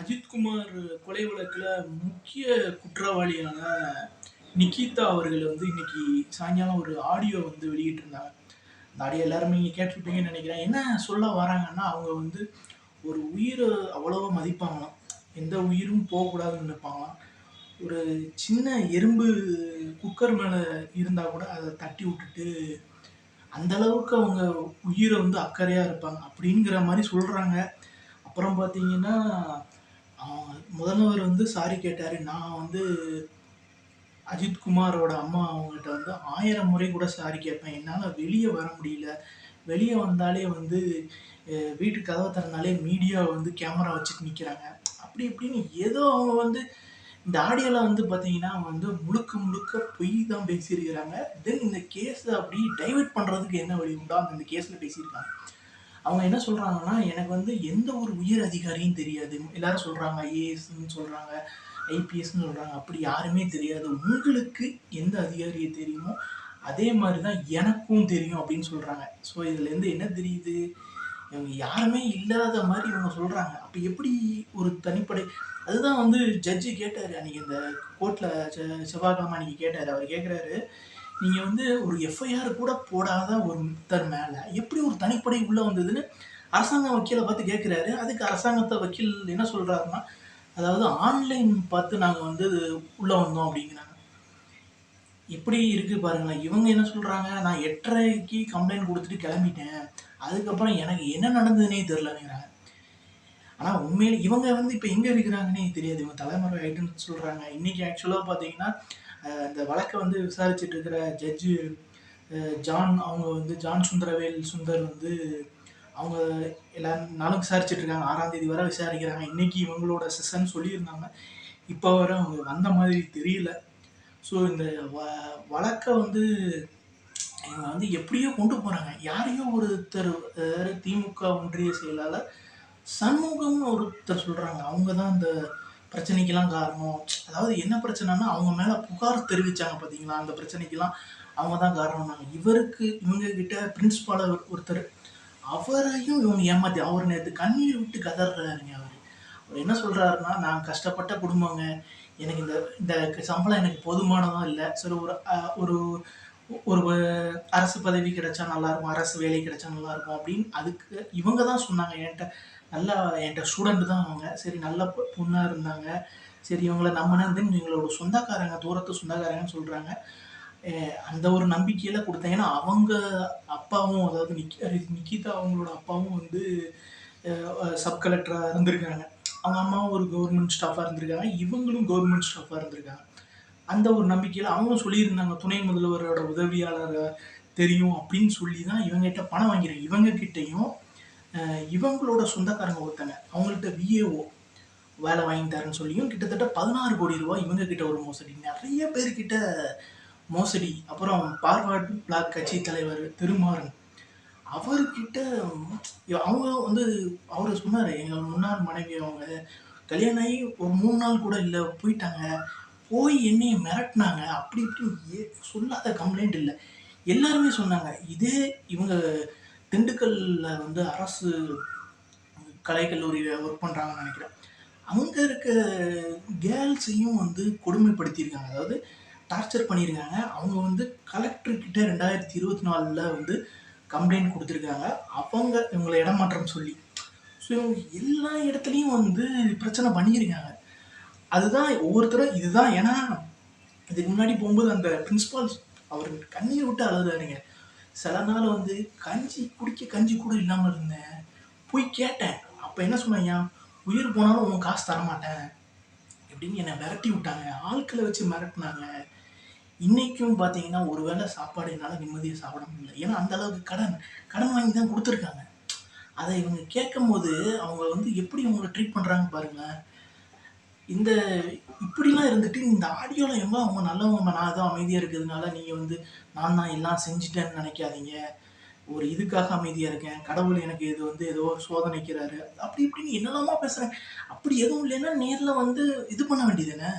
அஜித்குமார் கொலை வழக்கில் முக்கிய குற்றவாளியான நிக்கிதா அவர்கள் வந்து இன்னைக்கு சாயங்காலம் ஒரு ஆடியோ வந்து வெளியிட்டிருந்தாங்க. அந்த ஆடியோ எல்லாருமே நீங்கள் கேட்டிருப்பீங்கன்னு நினைக்கிறேன் என்ன சொல்ல வராங்கன்னா, அவங்க வந்து ஒரு உயிரை அவ்வளோவா மதிப்பாங்களாம். எந்த உயிரும் போகக்கூடாதுன்னு நினைப்பாங்களாம். ஒரு சின்ன எறும்பு குக்கர் மேலே இருந்தால் கூட அதை தட்டி விட்டுட்டு, அந்த அளவுக்கு அவங்க உயிரை வந்து அக்கறையாக இருப்பாங்க. அப்படிங்கிற மாதிரி சொல்கிறாங்க அப்புறம் பார்த்தீங்கன்னா, முதல்வர் வந்து சாரி கேட்டார் நான் வந்து அஜித் குமாரோட அம்மா அவங்ககிட்ட வந்து ஆயிரம் முறை கூட சாரி கேட்பேன். என்னால் வெளியே வர முடியல. வெளியே வந்தாலே வந்து வீட்டு கதவை திறந்தாலே மீடியா வந்து கேமரா வச்சுட்டு நிற்கிறாங்க அப்படி இப்படின்னு ஏதோ அவங்க வந்து இந்த ஆடியோவில் வந்து பார்த்தீங்கன்னா, வந்து முழுக்க முழுக்க பொய் தான் பேசியிருக்கிறாங்க. தென் இந்த கேஸை அப்படி டைவெர்ட் பண்ணுறதுக்கு என்ன வழி உண்டோ அந்த கேஸில் பேசியிருக்காங்க. அவங்க என்ன சொல்கிறாங்கன்னா எனக்கு வந்து எந்த ஒரு உயர் அதிகாரியும் தெரியாது. எல்லாரும் சொல்கிறாங்க ஐஏஎஸ்ன்னு சொல்கிறாங்க ஐபிஎஸ்ன்னு சொல்கிறாங்க அப்படி யாருமே தெரியாது. உங்களுக்கு எந்த அதிகாரியை தெரியுமோ, அதே மாதிரி தான் எனக்கும் தெரியும் அப்படின்னு சொல்கிறாங்க ஸோ இதுலேருந்து என்ன தெரியுது? இவங்க யாருமே இல்லாத மாதிரி இவங்க சொல்கிறாங்க அப்போ எப்படி ஒரு தனிப்படை அதுதான் வந்து ஜட்ஜு கேட்டார் அன்னைக்கு இந்த கோர்ட்டில் செவ்வாய்க்கிழமை அன்றைக்கி கேட்டார் அவர் கேட்குறாரு "நீங்க வந்து ஒரு எஃப்ஐஆர் கூட போடாத ஒருத்தர் மேல எப்படி ஒரு தனிப்படை உள்ள வந்ததுன்னு?" அரசாங்க வக்கீலை பார்த்து கேட்குறாரு அதுக்கு அரசாங்கத்தை வக்கீல் என்ன சொல்றாருன்னா, அதாவது ஆன்லைன் பார்த்து நாங்க வந்து உள்ள வந்தோம் அப்படிங்கிறாங்க. எப்படி இருக்கு பாருங்களேன். இவங்க என்ன சொல்றாங்க, "நான் 8:30க்கு கம்ப்ளைண்ட் கொடுத்துட்டு கிளம்பிட்டேன். அதுக்கப்புறம் எனக்கு என்ன நடந்ததுன்னே தெரிலங்கிறாங்க ஆனால் உண்மையில் இவங்க வந்து இப்போ எங்கே இருக்கிறாங்கன்னே தெரியாது. இவங்க தலைமுறை ஆகிட்டுன்னு சொல்கிறாங்க இன்னைக்கு ஆக்சுவலாக பார்த்தீங்கன்னா, அந்த இந்த வந்து விசாரிச்சுட்டு இருக்கிற ஜட்ஜு ஜான் அவங்க வந்து ஜான் சுந்தரவேல் சுந்தர் வந்து அவங்க எல்லா நாளும் விசாரிச்சுட்டு இருக்காங்க. ஆறாம் தேதி வரை விசாரிக்கிறாங்க. இன்னைக்கு இவங்களோட செஷன் சொல்லியிருந்தாங்க. இப்போ வர அவங்க வந்த மாதிரி தெரியல. ஸோ இந்த வ வழக்கை வந்து இவங்க வந்து எப்படியோ கொண்டு போகிறாங்க யாரையோ ஒருத்தர் திமுக ஒன்றிய செயலாளர் சண்முகம்னு ஒருத்தர் சொல்கிறாங்க அவங்க தான் இந்த பிரச்சனைக்கெல்லாம் காரணம். அதாவது என்ன பிரச்சனைன்னா, அவங்க மேலே புகார் தெரிவித்தாங்க பார்த்தீங்களா? அந்த பிரச்சனைக்கெல்லாம் அவங்க தான் காரணம்னாங்க. இவருக்கு இவங்க கிட்ட பிரின்சிபாலா ஒருத்தர் அவரையும் இவங்க ஏமாத்தி அவர் நேற்று கண்ணீர் விட்டு கதறாருங்க அவர் அவர் என்ன சொல்கிறாருன்னா "நான் கஷ்டப்பட்ட குடும்பங்க. எனக்கு இந்த இந்த சம்பளம் எனக்கு போதுமானதாக இல்லை சரி ஒரு ஒரு ஒரு அரசு பதவி கிடைச்சா நல்லாயிருக்கும் அரசு வேலை கிடைச்சா நல்லாயிருக்கும் அப்படின்னு அதுக்கு இவங்க தான் சொன்னாங்க என்கிட்ட நல்லா என்கிட்ட ஸ்டூடெண்ட் தான் அவங்க. சரி நல்ல பொ இருந்தாங்க. சரி இவங்கள நம்புனேன். எங்களோட சொந்தக்காரங்க, தூரத்து சொந்தக்காரங்கன்னு சொல்கிறாங்க அந்த ஒரு நம்பிக்கையில் கொடுத்தேன் ஏன்னா அவங்க அப்பாவும் அதாவது நிக் நிக்கிதா அவங்களோட அப்பாவும் வந்து சப் கலெக்டராக இருந்திருக்காங்க. அவங்க அம்மாவும் ஒரு கவர்மெண்ட் ஸ்டாஃபாக இருந்திருக்காங்க. இவங்களும் கவர்மெண்ட் ஸ்டாஃபாக இருந்திருக்காங்க. அந்த ஒரு நம்பிக்கையில் அவங்களும் சொல்லியிருந்தாங்க. துணை முதல்வரோட உதவியாளர தெரியும் அப்படின்னு சொல்லி தான் இவங்ககிட்ட பணம் வாங்கிறேன் இவங்க கிட்டேயும் இவங்களோட சொந்தக்காரங்க ஒருத்தங்க. அவங்கள்ட்ட விஏஓ வேலை வாங்கி தரேன்னு சொல்லியும் கிட்டத்தட்ட பதினாறு கோடி ரூபாய் இவங்க கிட்ட ஒரு மோசடி. நிறைய பேர்கிட்ட மோசடி. அப்புறம் பார்வர்ட் பிளாக் கட்சி தலைவர் திருமாறன். அவர்கிட்ட அவங்க வந்து அவர் சொன்னார் எங்கள் முன்னாள் மனைவி அவங்க கல்யாணம் ஆகி ஒரு மூணு நாள் கூட இல்லை போயிட்டாங்க. போய் என்னையை மிரட்டினாங்க அப்படி இப்படி சொல்லாத கம்ப்ளைண்ட் இல்லை எல்லாருமே சொன்னாங்க. இதே இவங்க திண்டுக்கல்ல வந்து அரசு கலைக்கல்லூரியில் ஒர்க் பண்ணுறாங்கன்னு நினைக்கிறேன் அங்கே இருக்க கேர்ள்ஸையும் வந்து கொடுமைப்படுத்தியிருக்காங்க. அதாவது டார்ச்சர் பண்ணியிருக்காங்க. அவங்க வந்து கலெக்ட்ருக்கிட்டே ரெண்டாயிரத்தி இருபத்தி நாலில் வந்து கம்ப்ளைண்ட் கொடுத்துருக்காங்க அவங்க இவங்களை இடமாற்றம் சொல்லி. ஸோ இவங்க எல்லா இடத்துலையும் வந்து பிரச்சனை பண்ணியிருக்காங்க. அதுதான் ஒவ்வொருத்தரும் இதுதான் ஏன்னா, இதுக்கு முன்னாடி போகும்போது அந்த பிரின்ஸிபால் அவர் கண்ணீர் விட்டு அழுதுறாருங்க சில நாள் வந்து கஞ்சி குடிக்க கஞ்சி கூட இல்லாமல் இருந்தேன். போய் கேட்டேன். அப்போ என்ன சொன்னாங்க "உயிர் போனாலும் உன் காசு தரமாட்டேன்." இப்படின்னு என்னை விரட்டி விட்டாங்க. ஆட்களை வச்சு மிரட்டினாங்க இன்னைக்கும் பார்த்தீங்கன்னா, ஒரு வேளை சாப்பாடு என்னால் நிம்மதியாக சாப்பிட முடியல. ஏன்னா அந்த அளவுக்கு கடன். கடன் வாங்கி தான் கொடுத்துருக்காங்க அதை இவங்க கேட்கும் போது அவங்க வந்து எப்படி இவங்களை ட்ரீட் பண்ணுறாங்க பாருங்களேன். இந்த இப்படிலாம் இருந்துட்டு இந்த ஆடியோவில் எவ்வளோ அவங்க நல்லவங்க நான் ஏதோ அமைதியாக இருக்கிறதுனால நீங்கள் வந்து நான் தான் எல்லாம் செஞ்சுட்டேன்னு நினைக்காதீங்க ஒரு இதுக்காக அமைதியாக இருக்கேன். கடவுள் எனக்கு இது வந்து ஏதோ சோதனைக்கிறாரு. அப்படி இப்படின்னு என்னெல்லாமா பேசுகிறேன் அப்படி எதுவும் இல்லைன்னா நேரில் வந்து இது பண்ண வேண்டியது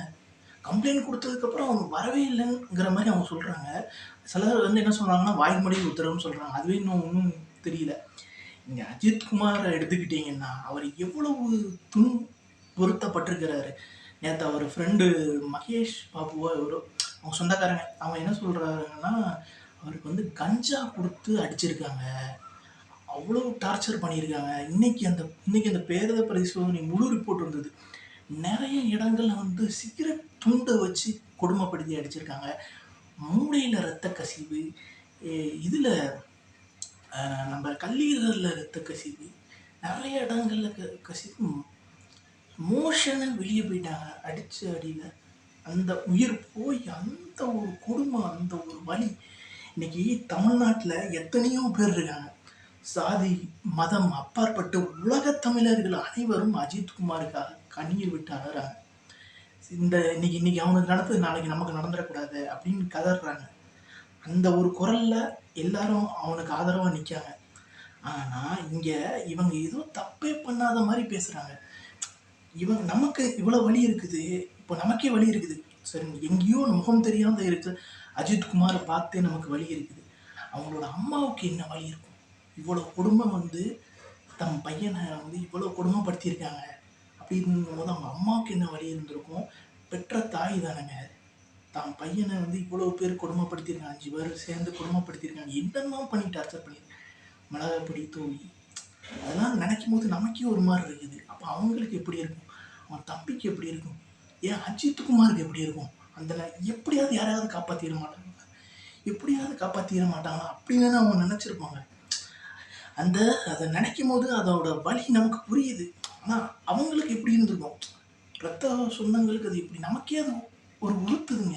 கம்ப்ளைண்ட் கொடுத்ததுக்கப்புறம் அவங்க வரவே இல்லைங்கிற மாதிரி அவங்க சொல்கிறாங்க சிலர் வந்து என்ன சொல்கிறாங்கன்னா வாய்மொழி உத்தரவுன்னு சொல்கிறாங்க அதுவே இன்னும் ஒன்றும் தெரியல. நீங்கள் அஜித் குமார எடுத்துக்கிட்டீங்கன்னா, அவர் எவ்வளவு துன் பொருத்தப்பட்டிருக்கிறாரு. நேற்று அவர் ஃப்ரெண்டு மகேஷ் பாபுவோ இவரோ அவங்க சொந்தக்காரங்க அவங்க என்ன சொல்கிறாருன்னா அவருக்கு வந்து கஞ்சா கொடுத்து அடிச்சிருக்காங்க. அவ்வளோ டார்ச்சர் பண்ணியிருக்காங்க. இன்னைக்கு அந்த இன்னைக்கு அந்த பேரத பரிசோதனை முழு ரிப்போர்ட் வந்தது. நிறைய இடங்களில் வந்து சிகரெட் துண்டை வச்சு கொடுமைப்படுத்தி அடிச்சிருக்காங்க. மூளையில் ரத்த கசிவு இதில் நம்ம கல்லீரலில் ரத்த கசிவு நிறைய இடங்களில் க கசிவு மோஷனை வெளியே போயிட்டாங்க. அடிச்ச அடியில் அந்த உயிர் போய் அந்த ஒரு கொடுமை அந்த ஒரு வழி இன்னைக்கு தமிழ்நாட்டில் எத்தனையோ பேர் இருக்காங்க. சாதி மதம் அப்பாற்பட்டு உலக தமிழர்கள் அனைவரும் அஜித்குமாருக்காக கண்ணீர் விட்டு அழறாங்க இந்த இன்னைக்கு இன்னைக்கு அவனுக்கு நடந்தது நாளைக்கு நமக்கு நடந்துடக்கூடாது அப்படின்னு கதறாங்க. அந்த ஒரு குரல்ல எல்லாரும் அவனுக்கு ஆதரவாக நிற்காங்க ஆனால் இங்கே இவங்க ஏதோ தப்பே பண்ணாத மாதிரி பேசுகிறாங்க இவங்க நமக்கு இவ்வளோ வலி இருக்குது. இப்போ நமக்கே வலி இருக்குது. சரி எங்கேயோ முகம் தெரியாத இருக்கு. அஜித் குமாரை பார்த்தே நமக்கு வலி இருக்குது. அவங்களோட அம்மாவுக்கு என்ன வழி இருக்கும்? இவ்வளோ குடும்பம் வந்து தம் பையனை வந்து இவ்வளோ கொடுமைப்படுத்தியிருக்காங்க. அப்படின்னும் போது அவங்க அம்மாவுக்கு என்ன வலி இருந்திருக்கும்? பெற்ற தாய் தானேங்க. தான் பையனை வந்து இவ்வளோ பேர் கொடுமைப்படுத்தியிருக்காங்க. அஞ்சு பேர் சேர்ந்து கொடுமைப்படுத்தியிருக்காங்க. என்னென்னமோ பண்ணி டார்ச்சர் பண்ணியிருக்காங்க. மிளகாப்பொடி தூவி அதெல்லாம் நினைக்கும் போது நமக்கே ஒரு மாதிரி இருக்குது. அப்போ அவங்களுக்கு எப்படி இருக்கும்? அவன் தம்பிக்கு எப்படி இருக்கும்? ஏன் அஜித் குமாருக்கு எப்படி இருக்கும்? அந்த எப்படியாவது யாராவது காப்பாற்றிட மாட்டாங்க. எப்படியாவது காப்பாற்றிட மாட்டாங்க அப்படின்னு அவங்க நினச்சிருப்பாங்க. அந்த அதை நினைக்கும் போது அதோட வலி நமக்கு புரியுது. ஆனால் அவங்களுக்கு எப்படி இருந்திருக்கும்? ரத்த சொந்தங்களுக்கு அது எப்படி? நமக்கே அது ஒரு உறுத்துதுங்க.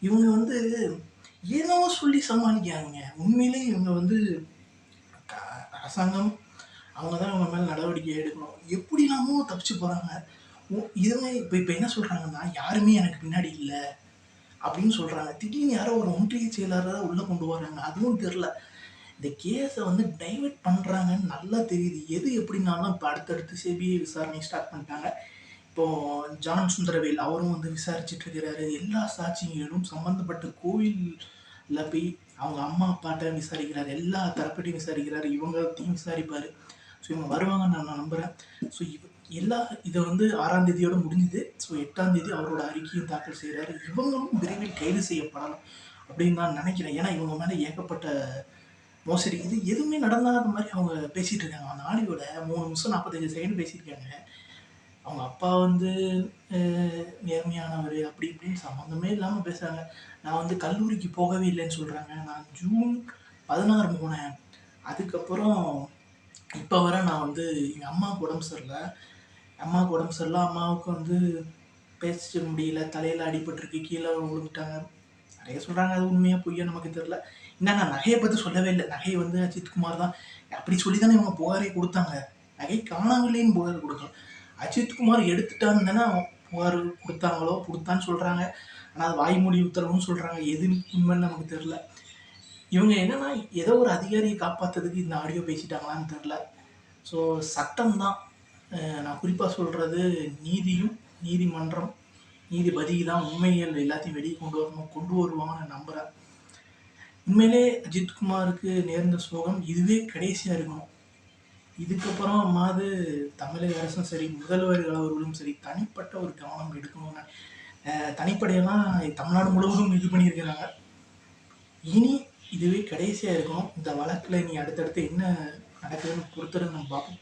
இவங்க வந்து ஏனோ சொல்லி சமாளிக்கிறாங்க உண்மையிலே இவங்க வந்து க- அரசாங்கம் அவங்க தான் அவங்க மேலே நடவடிக்கை எடுக்கணும். எப்படிலாமோ தப்பிச்சு போகிறாங்க இதுங்க இப்போ இப்போ என்ன சொல்கிறாங்கன்னா யாருமே எனக்கு பின்னாடி இல்லை அப்படின்னு சொல்கிறாங்க திடீர்னு யாரோ ஒரு ஒன்றிய செயலாளராக உள்ளே கொண்டு வராங்க. அதுவும் தெரில இந்த கேஸை வந்து டைவர்ட் பண்ணுறாங்கன்னு நல்லா தெரியுது. எது எப்படின்னாலும் இப்போ அடுத்தடுத்து சிபிஐ விசாரணை ஸ்டார்ட் பண்ணிட்டாங்க. இப்போது ஜான் சுந்தரவேல் அவரும் வந்து விசாரிச்சுட்டு இருக்கிறாரு. எல்லா சாட்சிகளும் சம்மந்தப்பட்ட கோவிலில் போய் அவங்க அம்மா அப்பாட்ட விசாரிக்கிறார். எல்லா தரப்பட்டையும் விசாரிக்கிறார். இவங்கத்தையும் விசாரிப்பார். ஸோ இவங்க வருவாங்கன்னு நான் நம்புகிறேன் ஸோ இவ எல்லா இதை வந்து ஆறாம் தேதியோடு முடிஞ்சுது. ஸோ எட்டாம் தேதி அவரோட அறிக்கையும் தாக்கல் செய்கிறாரு இவங்களும் விரைவில் கைது செய்யப்படலாம் அப்படின்னு நான் நினைக்கிறேன். ஏன்னா இவங்க மேலே ஏகப்பட்ட மோசடி. இது எதுவுமே நடந்தாத மாதிரி அவங்க பேசிகிட்டு இருக்காங்க. அந்த ஆடியோட மூணு நிமிஷம் நாற்பத்தஞ்சு செகண்ட் பேசியிருக்காங்க. அவங்க அப்பா வந்து நேர்மையானவர் அப்படி இப்படின்னு சம்மந்தமே இல்லாமல் பேசுகிறாங்க நான் வந்து கல்லூரிக்கு போகவே இல்லைன்னு சொல்கிறாங்க நான் ஜூன் பதினாறு போனேன். அதுக்கப்புறம் இப்போ வர நான் வந்து எங்கள் அம்மாவுக்கு உடம்பு சரியில்லை. அம்மாவுக்கு உடம்பு சரியில்லை. அம்மாவுக்கு வந்து பேச முடியல. தலையில் அடிபட்டிருக்கு. கீழே விழுந்துட்டாங்க. நிறைய சொல்கிறாங்க அது உண்மையாக பொய்யா நமக்கு தெரில என்ன நான் நகையை பற்றி சொல்லவே இல்லை. நகை வந்து அஜித் குமார் தான் அப்படி சொல்லி தானே இவங்க புகாரே கொடுத்தாங்க. நகை காணவில்லைன்னு புகார் கொடுக்கலாம். அஜித் குமார் எடுத்துட்டான்னு தானே புகார் கொடுத்தாங்களோ கொடுத்தான்னு சொல்கிறாங்க ஆனால் அது வாய்மொழி உத்தரவுன்னு சொல்கிறாங்க எதுன்னு உண்மைன்னு நமக்கு தெரில இவங்க என்னன்னா ஏதோ ஒரு அதிகாரியை காப்பாற்றுறதுக்கு இந்த ஆடியோ பேசிட்டாங்களான்னு தெரில ஸோ சட்டம் தான் நான் குறிப்பாக சொல்கிறது நீதியும் நீதிமன்றம் நீதிபதி தான் உண்மைகள் எல்லாத்தையும் வெளியே கொண்டு வரணும் கொண்டு வருவாங்கன்னு நம்புகிறேன் உண்மையிலே அஜித்குமாருக்கு நேர்ந்த சோகம் இதுவே கடைசியாக இருக்கணும். இதுக்கப்புறம் அம்மாது தமிழக அரசும் சரி முதல்வர் அவர்களும் சரி தனிப்பட்ட ஒரு கவனம் எடுக்கணும்னு. தனிப்படையெல்லாம் தமிழ்நாடு முழுவதும் இது பண்ணியிருக்கிறாங்க. இனி இதுவே கடைசியாக இருக்கும். இந்த வழக்கில் நீ அடுத்தடுத்து என்ன நடக்குதுன்னு கொடுத்துருன்னு நம்ம பார்ப்போம்.